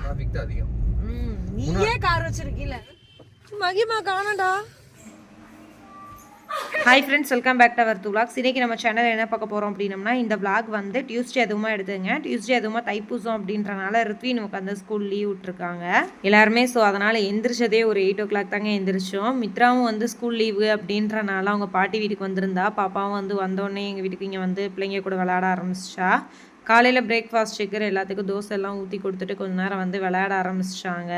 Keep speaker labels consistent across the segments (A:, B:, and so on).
A: Traffic தான் அதிகம்.
B: நீயே கார் வச்சிருக்கீல. மகிமா காணடா
C: hi friends welcome back to our two vlogs. இன்னைக்கு நம்ம சேனல் என்ன பார்க்க போகிறோம் அப்படின்னம்னா இந்த vlog வந்து டியூஸ்டே அதுவுமா எடுத்துங்க. டியூஸ்டே அதுவுமா தைப்பூசம் அப்படின்றனால ரித்வின் உட்காந்து ஸ்கூல் லீவ் விட்டுருக்காங்க. எல்லாருமே ஸோ அதனால் எந்திரிச்சதே ஒரு எயிட் ஓ கிளாக் தாங்க எந்திரிச்சோம். மித்ராவும் வந்து ஸ்கூல் லீவு அப்படின்றனால அவங்க பாட்டி வீட்டுக்கு வந்திருந்தா பாப்பாவும் வந்து வந்தோடனே எங்கள் வீட்டுக்கு இங்கே வந்து பிள்ளைங்க கூட விளையாட ஆரம்பிச்சிச்சா காலையில் பிரேக்ஃபாஸ்ட் சிக்கர் எல்லாத்துக்கும் தோசை எல்லாம் ஊற்றி கொடுத்துட்டு கொஞ்ச நேரம் வந்து விளையாட ஆரம்பிச்சிட்டாங்க.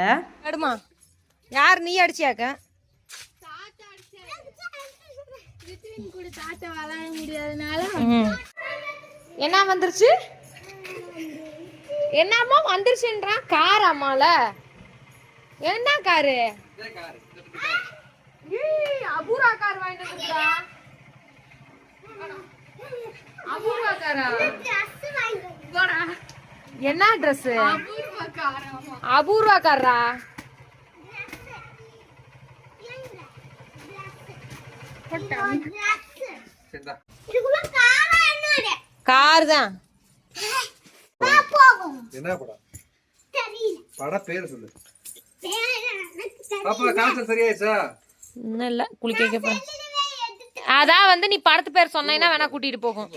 B: எடுமா யார் நீ அடிச்சியாக்க என்ன வந்துருச்சு? என்னம்மா வந்துருச்சுன்றான் கார் அம்மால. என்ன காரு? ஏய், அபூர்வா கார் வாங்கிட்டு வந்துருக்கா அபூர்வா காரா போடா. என்ன ட்ரெஸ் அபூர்வா காரா கார் தான்.
A: என்ன படம்? பட பேர் சொல்லு. பாப்பா காய்ச்சல் சரியாயிடுச்சா?
B: இன்னும் இல்ல. குளிக்க. அதான் வந்து நீ படத்து பேர் சொன்னீங்கன்னா வேணா கூட்டிட்டு போகும்.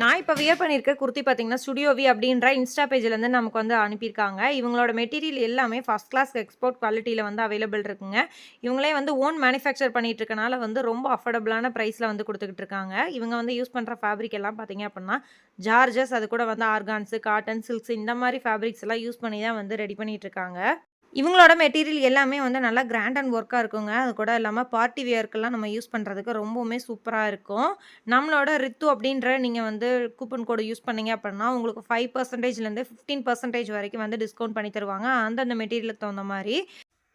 C: நான் இப்போ வியர் பண்ணியிருக்க குர்த்தி பார்த்தீங்கன்னா ஸ்டுடியோவி அப்படின்ற இன்ஸ்டா பேஜ்லேருந்து நமக்கு வந்து அனுப்பியிருக்காங்க. இவங்களோட மெட்டீரியல் எல்லாமே ஃபஸ்ட் கிளாஸ் எக்ஸ்போர்ட் குவாலிட்டியில் வந்து அவைலபிள் இருக்குங்க. இவங்களே வந்து ஓன் மேனுஃபேக்சர் பண்ணிட்டு இருக்கனால வந்து ரொம்ப அஃபோர்டபுளான ப்ரைஸில் வந்து கொடுத்துக்கிட்டு இருக்காங்க. இவங்க வந்து யூஸ் பண்ணுற ஃபேப்ரிக் எல்லாம் பார்த்தீங்க அப்படின்னா ஜார்ஜஸ் அது கூட வந்து ஆர்கான்ஸு காட்டன் சில்க்ஸ் இந்த மாதிரி ஃபேப்ரிக்ஸ் எல்லாம் யூஸ் பண்ணி தான் வந்து ரெடி பண்ணிகிட்டு இருக்காங்க. இவங்களோட மெட்டீரியல் எல்லாமே வந்து நல்லா கிராண்ட் அண்ட் ஒர்க்காக இருக்குங்க. அது கூட இல்லாமல் பார்ட்டி வியர்க்கெல்லாம் நம்ம யூஸ் பண்ணுறதுக்கு ரொம்பவுமே சூப்பராக இருக்கும். நம்மளோட ரித்து அப்படின்ற நீங்கள் வந்து கூப்பன் கோடு யூஸ் பண்ணீங்க அப்படின்னா உங்களுக்கு ஃபைவ் பர்சன்டேஜ்லேருந்து ஃபிஃப்டீன் பர்சன்டேஜ் வரைக்கும் வந்து டிஸ்கவுண்ட் பண்ணி தருவாங்க. அந்தந்த மெட்டீரியலுக்கு தகுந்த மாதிரி.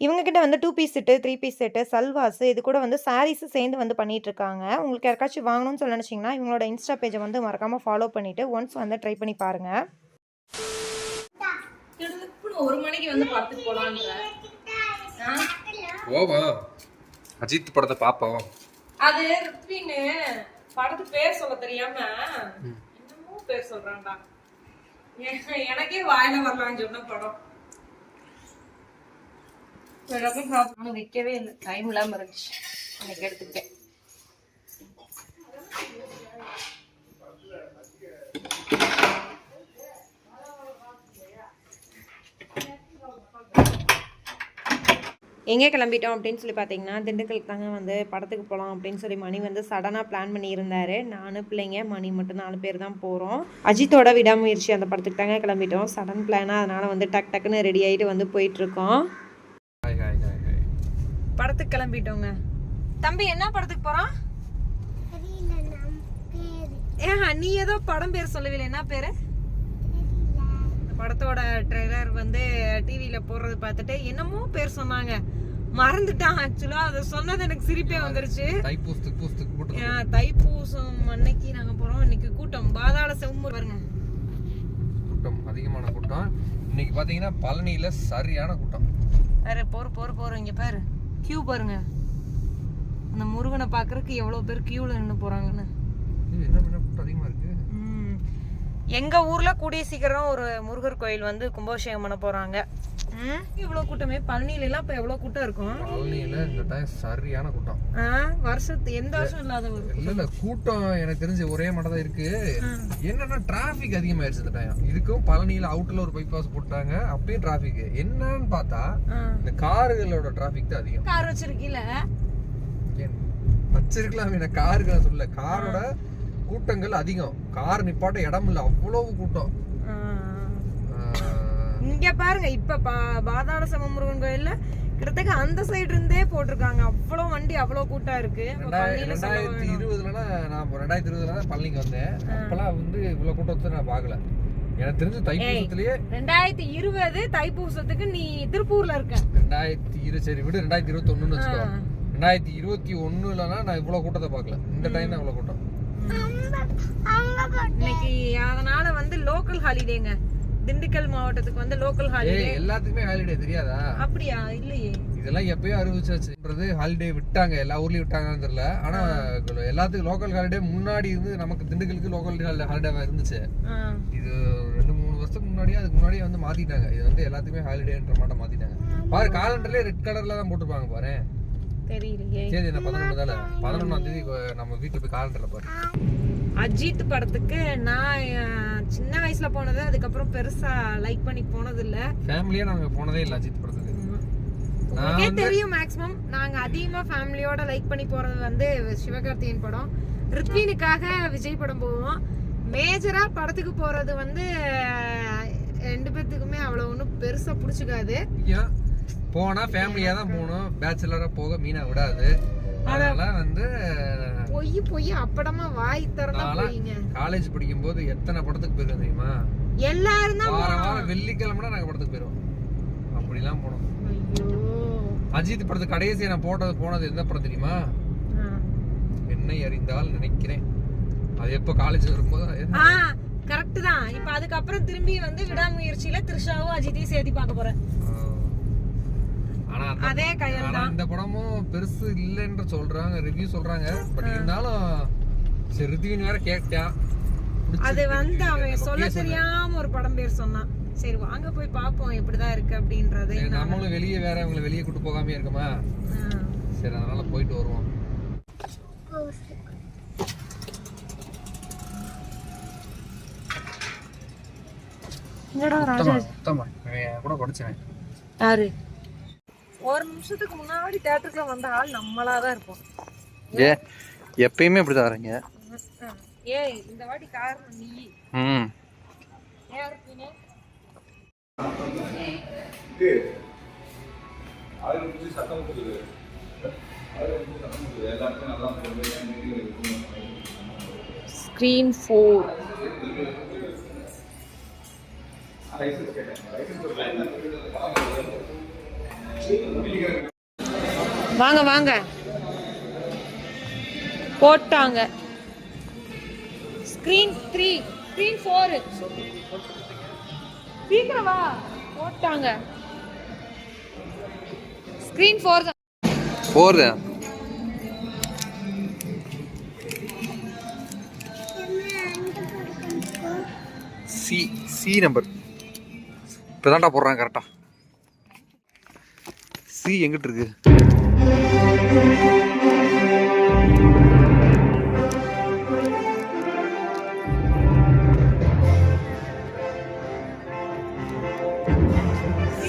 C: இவங்ககிட்ட வந்து two piece set three piece set salwars இது கூட வந்து சாரீஸ் சேர்ந்து வந்து பண்ணிகிட்ருக்காங்க இருக்காங்க. உங்களுக்கு யாருக்காச்சும் வாங்கணும்னு சொல்ல நினச்சிங்கன்னா இவங்களோட இன்ஸ்டா பேஜை வந்து மறக்காமல் ஃபாலோ பண்ணிவிட்டு ஒன்ஸ் வந்து ட்ரை பண்ணி பாருங்கள்
B: ஒரு மணிக்கு வந்து படத்துக்கு போலான்ற
A: ஓவா அஜித் படத்தை பாப்போம்.
B: அது ரித்வின்னு படத்து பேர் சொல்ல தெரியாம என்னமோ பேர் சொல்றான்டா. எனக்கே வாயில வரலாம்னு சொன்ன படம். வைக்கவே இல்லை. டைம் இல்லாம இருந்துச்சு. எனக்கு எடுத்துக்கிட்டேன்.
C: எங்கே கிளம்பிட்டோம் அப்படின்னு சொல்லி பார்த்தீங்கன்னா திண்டுக்கலுக்கு தாங்க வந்து படத்துக்கு போகலாம் அப்படின்னு சொல்லி மணி வந்து சடனாக பிளான் பண்ணியிருந்தாரு. நான் பிள்ளைங்க மணி மட்டும் நாலு பேர் தான் போகிறோம் அஜித்தோட விடாமுயற்சி அந்த படத்துக்கு தாங்க கிளம்பிட்டோம். சடன் பிளானாக அதனால் வந்து டக் டக்குன்னு ரெடி ஆகிட்டு வந்து போயிட்டுருக்கோம்.
A: ஹாய் ஹாய் ஹாய் ஹாய்
C: படத்துக்கு கிளம்பிட்டோங்க. தம்பி என்ன படத்துக்கு போகிறோம் ஏஹா நீ ஏதோ படம் பேர் சொல்லவில்லை. என்ன பேர்? படத்தோட ட்ரெய்லர் வந்து டிவியில் போடுறது பார்த்துட்டு என்னமோ பேர் சொன்னாங்க. மறந்துட்டான் ஆக்சுவலாக அதை சொன்னது எனக்கு சிரிப்பே வந்துருச்சு. தைப்பூசம் அன்னைக்கு நாங்க போறோம். இன்னைக்கு கூட்டம். பாதாள செம்மு பாருங்க.
A: கூட்டம் அதிகமான கூட்டம். இன்னைக்கு பாத்தீங்கன்னா பழனியில சரியான கூட்டம்.
C: பாரு போற போற போறோம் இங்க பாரு. கியூ பாருங்க. அந்த முருகனை பாக்குறதுக்கு எவ்வளவு பேர் கியூல நின்று போறாங்கன்னு.
A: என்ன பண்ண கூட்டம் அதிகமா இருக்கு?
C: எங்க ஊர்ல கூடிய சீக்கிரம் ஒரு முருகர் கோயில் வந்து கும்பாபிஷேகம் பண்ண போறாங்க. ம், இவ்வளவு கூட்டமே? பழனியில எல்லாம் இப்ப எவ்வளவு கூட்டம் இருக்கும்?
A: பழனியில இந்த டைம் சரியான கூட்டம்.
C: வருஷத்து எந்த வருஷம் இல்லாத ஒரு
A: இல்ல இல்ல கூட்டம்? எனக்கு தெரிஞ்சு ஒரே மட்டும் தான் இருக்கு என்னன்னா டிராபிக் அதிகமாயிருச்சு இந்த டைம் இதுக்கும் பழனியில அவுட்ல ஒரு பைபாஸ் போட்டாங்க அப்பயும் டிராபிக் என்னன்னு பார்த்தா. இந்த காருகளோட டிராபிக் தான் அதிகம்.
C: கார் வச்சிருக்கீல?
A: வச்சிருக்கலாம் என்ன காருகளை சொல்ல காரோட கூட்டங்கள் அதிகம். கார் நிப்பாட்ட இடம் இல்ல அவ்வளவு கூட்டம்.
C: இங்க பாருங்க இப்ப பா- பாதாள சமமுருகன் கோயில்ல கிட்டத்தட்ட அந்த சைடு இருந்தே போட்டிருக்காங்க. அவ்வளவு வண்டி அவ்வளவு கூட்டம் இருக்கு.
A: ரெண்டாயிரத்தி. இருபதுலனா நான் ரெண்டாயிரத்தி இருபதுல தான் பழனிக்கு வந்தேன். அப்பெல்லாம் வந்து இவ்வளவு கூட்டத்தை நான் பார்க்கல. எனக்கு தெரிஞ்சு தைப்பூசத்திலேயே
C: ரெண்டாயிரத்தி இருபது தைப்பூசத்துக்கு நீ திருப்பூர்ல இருக்க.
A: ரெண்டாயிரத்தி இரு சரி விடு ரெண்டாயிரத்தி இருபத்தி ஒண்ணுன்னு வச்சுக்கோ. ரெண்டாயிரத்தி இருபத்தி ஒண்ணுலனா நான் இவ்வளவு கூட்டத்தை பார்க்கல. இந்த டைம் தான் இவ்வளவு கூட்டம்.
C: இன்னைக்கு அதனால வந்து லோக்கல் ஹாலிடேங்க திண்டுக்கல் மாவட்டத்துக்கு வந்து லோக்கல் ஹாலிடே
A: எல்லாத்துக்குமே ஹாலிடே தெரியாதா?
C: அப்படியா? இல்லையே.
A: இதெல்லாம் எப்பயோ அறிவிச்சாச்சுன்றது ஹாலிடே விட்டாங்க. எல்லா ஊர்லயும் விட்டாங்கன்னு தெரியல. ஆனா எல்லாத்துக்கும் லோக்கல் ஹாலிடே முன்னாடி இருந்து நமக்கு திண்டுக்கலுக்கு லோக்கல் ஹாலிடேவா இருந்துச்சு. இது ரெண்டு மூணு வருஷத்துக்கு முன்னாடியே அதுக்கு முன்னாடியே வந்து மாத்திட்டாங்க. இது வந்து எல்லாத்துக்குமே ஹாலிடேன்ற மாட்டம் மாத்திட்டாங்க. பாரு காலண்டர்லயே ரெட் கலர்ல தான் போட்டிருப்பாங்க பாரு
C: தெரியலையே.
A: சரி என்ன பதினொன்று தானே? பதினொன்றாம் தேதி இப்ப நம்ம வீட்டுல போய் காலண்டர்ல பாரு.
C: அஜித் படத்துக்கு நான் சின்ன வயசுல போனது அதுக்கப்புறம் பெருசா லைக் பண்ணி போனது இல்ல
A: ஃபேமிலியா நாங்க போனதே இல்லை அஜித் படத்துக்கு.
C: உங்களுக்கே தெரியும் மேக்ஸிமம் நாங்க அதிகமா ஃபேமிலியோட லைக் பண்ணி போறது வந்து சிவகார்த்திகேயன் படம். ரித்வினுக்காக விஜய் படம் போவோம். மேஜரா படத்துக்கு போறது வந்து ரெண்டு பேர்த்துக்குமே அவ்வளவு ஒன்றும் பெருசா பிடிச்சிக்காது.
A: போனா ஃபேமிலியா தான் போகணும் பேச்சுலரா போக மீனா விடாது. அதனால வந்து
C: பொய் பொய். அப்படமா வாய் திறந்தா
A: காலேஜ் படிக்கும் போது எத்தனை படத்துக்கு போயிருக்கோம் தெரியுமா?
C: எல்லாரும் தான்
A: வாரம் வாரம் வெள்ளிக்கிழமை நாங்க படத்துக்கு போயிருவோம். அப்படிலாம் போனோம். அஜித் படத்துக்கு கடைசியா நான் போட்டது போனது எந்த படம் தெரியுமா. என்னை அறிந்தால் நினைக்கிறேன். அது எப்போ காலேஜ் வரும்போது
C: கரெக்ட் தான். இப்ப அதுக்கப்புறம் திரும்பி வந்து விடாமுயற்சியில த்ரிஷாவும் அஜித்தையும் சேர்த்து பார்க்க போறேன். அதே கையல்
A: ஆனா இந்த படமும் பெருசு இல்லைன்ற சொல்றாங்க ரிவ்யூ சொல்றாங்க. பட் இருந்தாலும் சரி ரித்வின் வேற கேட்டான்
C: அது வந்து அவன் சொல்ல தெரியாம ஒரு படம் பேர் சொன்னான். சரி வாங்க போய் பாப்போம் எப்படிதான் இருக்கு அப்படின்றதை
A: நம்மளும் வெளியே வேற அவங்கள வெளியே கூட்டு போகாம இருக்கமா. சரி அதனால போயிட்டு வருவோம்.
C: என்னடா ராஜா
A: கூட படிச்சவன்.
C: யாரு? ஒரு நிமிஷத்துக்கு முன்னாடி தேட்டருக்குள்ள வந்த ஆள் நம்மளா தான் இருப்போம்.
A: ஏ எப்பயுமே இப்படிதான் வரீங்க
C: ஏய் இந்த வாட்டி காரணம் நீ.
A: ம்.
C: ஏன் இருப்பீங்க ஸ்க்ரீன் ஃபோர் வாங்க வாங்க. போட்டாங்க. ஸ்க்ரீன் த்ரீ ஸ்க்ரீன் ஃபோரு சீக்கிரம் வா. போட்டாங்க. ஸ்க்ரீன் ஃபோர் தான்.
A: போறது சி சி நம்பர் இப்போதான்டா போடுறாங்க கரெக்டாக சி எங்கிட்டு இருக்கு?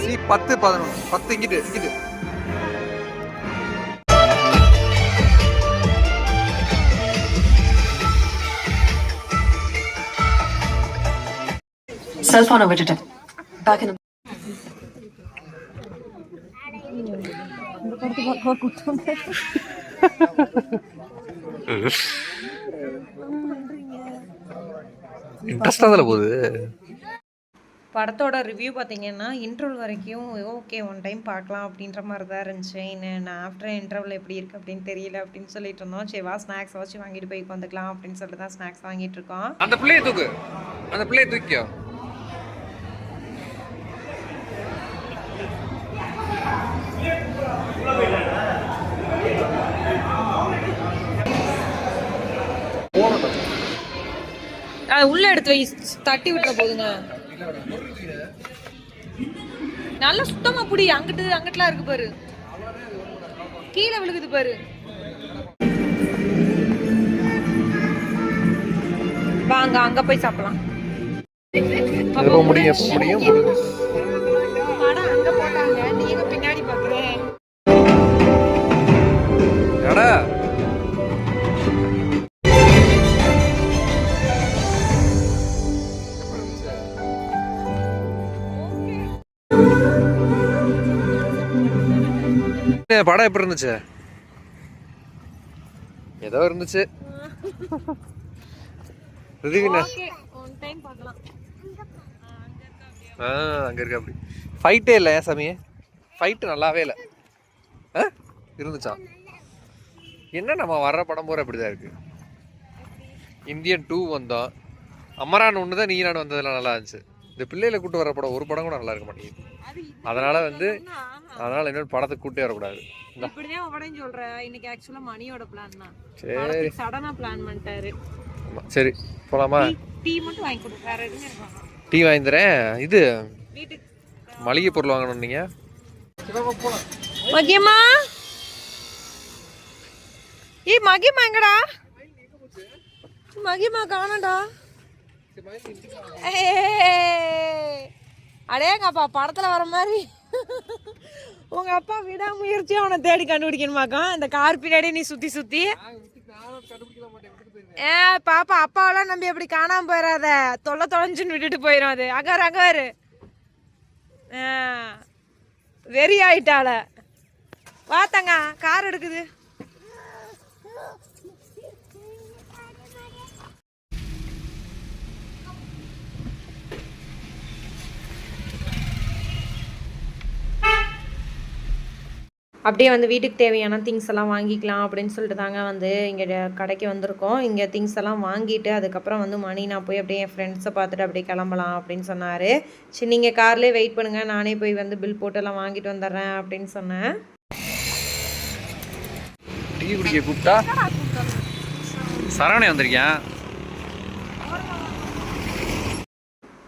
A: சி பத்து பதினொன்று பத்து இங்கிட்டு இங்கிட்டு.
D: செல்போனை phone overrated.
A: இன்ட்ரெஸ்டாக அதில் போகுது?
C: படத்தோட ரிவ்யூ பார்த்தீங்கன்னா இன்டர்வல் வரைக்கும் ஓகே ஒன் டைம் பார்க்கலாம் அப்படின்ற மாதிரி தான் இருந்துச்சு நான் ஆஃப்டர் இன்டர்வல் எப்படி இருக்குது அப்படின்னு தெரியல அப்படின்னு சொல்லிட்டு இருந்தோம். சரி வா ஸ்நாக்ஸ் வச்சு வாங்கிட்டு போய் உட்காந்துக்கலாம் அப்படின்னு சொல்லிட்டு தான் ஸ்நாக்ஸ் வாங்கிட்டு இருக்கோம்.
A: அந்த பிள்ளையை தூக்கு. அந்த பிள்ளையை தூக்கியோ
C: அது உள்ள எடுத்து வை. தட்டி விட்டுற போதுங்க. நல்லா சுத்தமா புடி. அங்கிட்டு அங்கிட்டுலாம் இருக்கு பாரு. கீழே விழுகுது பாரு. வாங்க அங்க போய் சாப்பிடலாம்.
A: முடியும் முடியும்?
C: படம்
A: எப்படி இருந்துச்சு? ஏதோ இருந்துச்சு. ரிதிவின ஆ அங்க இருக்கு அப்படி. ஃபைட்டே இல்லை ஏன் சாமி? ஃபைட்டு நல்லாவே இல்லை. ஆ இருந்துச்சா? என்ன நம்ம வர்ற படம் பூரா இப்படி தான் இருக்கு இந்தியன் டூ வந்தோம். அமரான் ஒன்று தான் நீ நான் வந்ததுல நல்லா இருந்துச்சு. இந்த பிள்ளைகளை கூட்டு வர படம் ஒரு படம் கூட நல்லா இருக்க மாட்டேங்குது. அதனால வந்து அதனால இன்னொரு படத்துக்கு கூட்டே வரக்கூடாது.
C: இப்படிதான் உடனே சொல்றேன் இன்னைக்கு ஆக்சுவலா மணியோட பிளான் தான்.
A: சரி.
C: சடனா பிளான் பண்ணிட்டாரு.
A: சரி போலாமா?
C: டீ மட்டும் வாங்கி கொடு. வேற எதுவும்.
A: டீ வாங்கி தரேன் இது மளிகை பொருள் வாங்கணும் நீங்க. போலாம்
C: மகிமா? ஏய் மகிமா எங்கடா? மகிமா காணடா அடேங்கப்பா படத்தில் வர மாதிரி. உங்கள் அப்பா விடாமுயற்சியா அவனை தேடி கண்டுபிடிக்கணுமாக்கா? இந்த கார் பின்னாடி நீ சுற்றி சுற்றி ஏ பாப்பா அப்பாவெல்லாம் நம்பி அப்படி காணாம போயிடாத தொல்லை தொலைஞ்சுன்னு விட்டுட்டு போயிடும் அது. அகார் அகார். வெறி ஆயிட்டாள. வாத்தங்க கார் எடுக்குது. அப்படியே வந்து வீட்டுக்கு தேவையான திங்ஸ் எல்லாம் வாங்கிக்கலாம் அப்படின்னு சொல்லிட்டு தாங்க வந்து இங்கே கடைக்கு வந்திருக்கோம். இங்கே திங்ஸ் எல்லாம் வாங்கிட்டு அதுக்கப்புறம் வந்து மணி நான் போய் அப்படியே என் ஃப்ரெண்ட்ஸை பார்த்துட்டு அப்படியே கிளம்பலாம் அப்படின்னு சொன்னார். சரி நீங்கள் கார்லேயே வெயிட் பண்ணுங்கள் நானே போய் வந்து பில் போட்டு எல்லாம் வாங்கிட்டு வந்துடுறேன் அப்படின்னு சொன்னேன்.
A: டீ குடிக்க கூப்பிட்டா? சரவணே வந்திருக்கேன்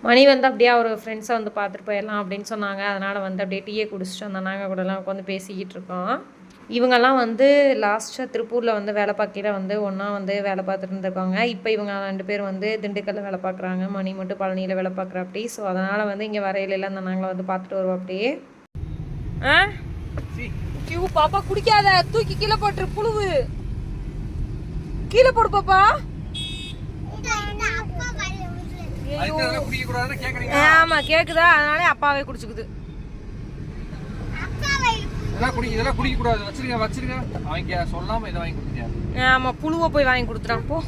C: மணி வந்து அப்படியே அவர் ஃப்ரெண்ட்ஸை வந்து பார்த்துட்டு போயிடலாம் அப்படின்னு சொன்னாங்க. அதனால் வந்து அப்படியே டீயை குடிச்சிட்டு வந்தோம். நாங்கள் கூடலாம் உட்காந்து பேசிக்கிட்டு இருக்கோம். இவங்கெல்லாம் வந்து லாஸ்ட்டாக திருப்பூரில் வந்து வேலை பார்க்கையில வந்து ஒன்றா வந்து வேலை பார்த்துட்டு இருந்திருக்காங்க. இப்போ இவங்க ரெண்டு பேர் வந்து திண்டுக்கல்ல வேலை பார்க்குறாங்க. மணி மட்டும் பழனியில் வேலை பார்க்குற அப்படி. ஸோ அதனால் வந்து இங்கே வரையில அந்த நாங்களை வந்து பார்த்துட்டு வருவோம் அப்படியே. ஆ? கியூ பாப்பா குடிக்காத. தூக்கி கீழே போட்டுரு புழுவு. கீழே போடு பாப்பா. ஆமா கேக்குதா? அதனால அப்பாவே குடிச்சுக்குது.
A: இதெல்லாம் குடி இதெல்லாம் குடிக்க கூடாது வச்சிருங்க வச்சிருங்க. அவங்க சொல்லாம இதை வாங்கி கொடுத்துருங்க
C: ஆமா புழுவை போய் வாங்கி கொடுத்துட்டான். போ.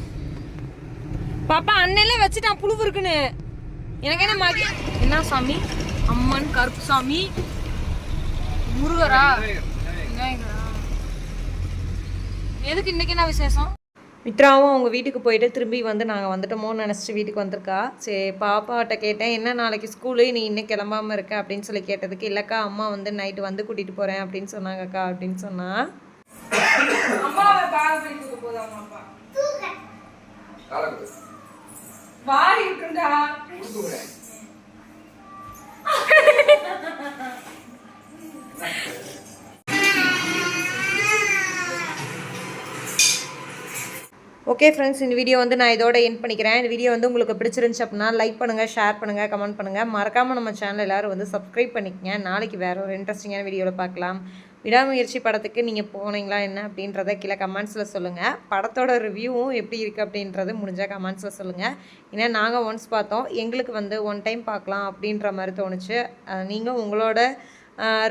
C: பாப்பா அண்ணன்ல வச்சுட்டான் புழுவு இருக்குன்னு. எனக்கு என்ன மகி என்ன சாமி? அம்மன் கருப்பு சாமி. முருகரா? எதுக்கு இன்னைக்கு என்ன விசேஷம்? மித்ராவும் அவங்க வீட்டுக்கு போயிட்டு திரும்பி வந்து நாங்கள் வந்துட்டோமோன்னு நினச்சிட்டு வீட்டுக்கு வந்திருக்கா. சரி பாப்பாட்ட கேட்டேன் என்ன நாளைக்கு ஸ்கூலு நீ இன்னும் கிளம்பாம இருக்க? அப்படின்னு சொல்லி கேட்டதுக்கு இல்லைக்கா அம்மா வந்து நைட்டு வந்து கூட்டிகிட்டு போகிறேன் அப்படின்னு சொன்னாங்கக்கா அப்படின்னு சொன்னா. வாரி ஓகே ஃப்ரெண்ட்ஸ் இந்த வீடியோ வந்து நான் இதோட என் பண்ணிக்கிறேன். இந்த வீடியோ வந்து உங்களுக்கு பிடிச்சிருந்துச்சு அப்படின்னா லைக் பண்ணுங்கள் ஷேர் பண்ணுங்கள் கமெண்ட் பண்ணுங்கள் மறக்காமல் நம்ம சேனல் எல்லாரும் வந்து சப்ஸ்கிரைப் பண்ணிக்கங்க. நாளைக்கு வேறு ஒரு இன்ட்ரெஸ்டிங்கான வீடியோவில் பார்க்கலாம். விடாமுயற்சி படத்துக்கு நீங்கள் போனீங்களா என்ன அப்படின்றத கீழே கமெண்ட்ஸில் சொல்லுங்கள் படத்தோட ரிவ்யூவும் எப்படி இருக்குது அப்படின்றது முடிஞ்சால் கமெண்ட்ஸில் சொல்லுங்கள் ஏன்னா நாங்கள் ஒன்ஸ் பார்த்தோம். எங்களுக்கு வந்து ஒன் டைம் பார்க்கலாம் அப்படின்ற மாதிரி தோணுச்சு. நீங்கள் உங்களோட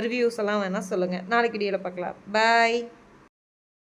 C: ரிவ்யூஸ் எல்லாம் வேணால் சொல்லுங்கள் நாளைக்கு வீடியோவில் பார்க்கலாம். பாய்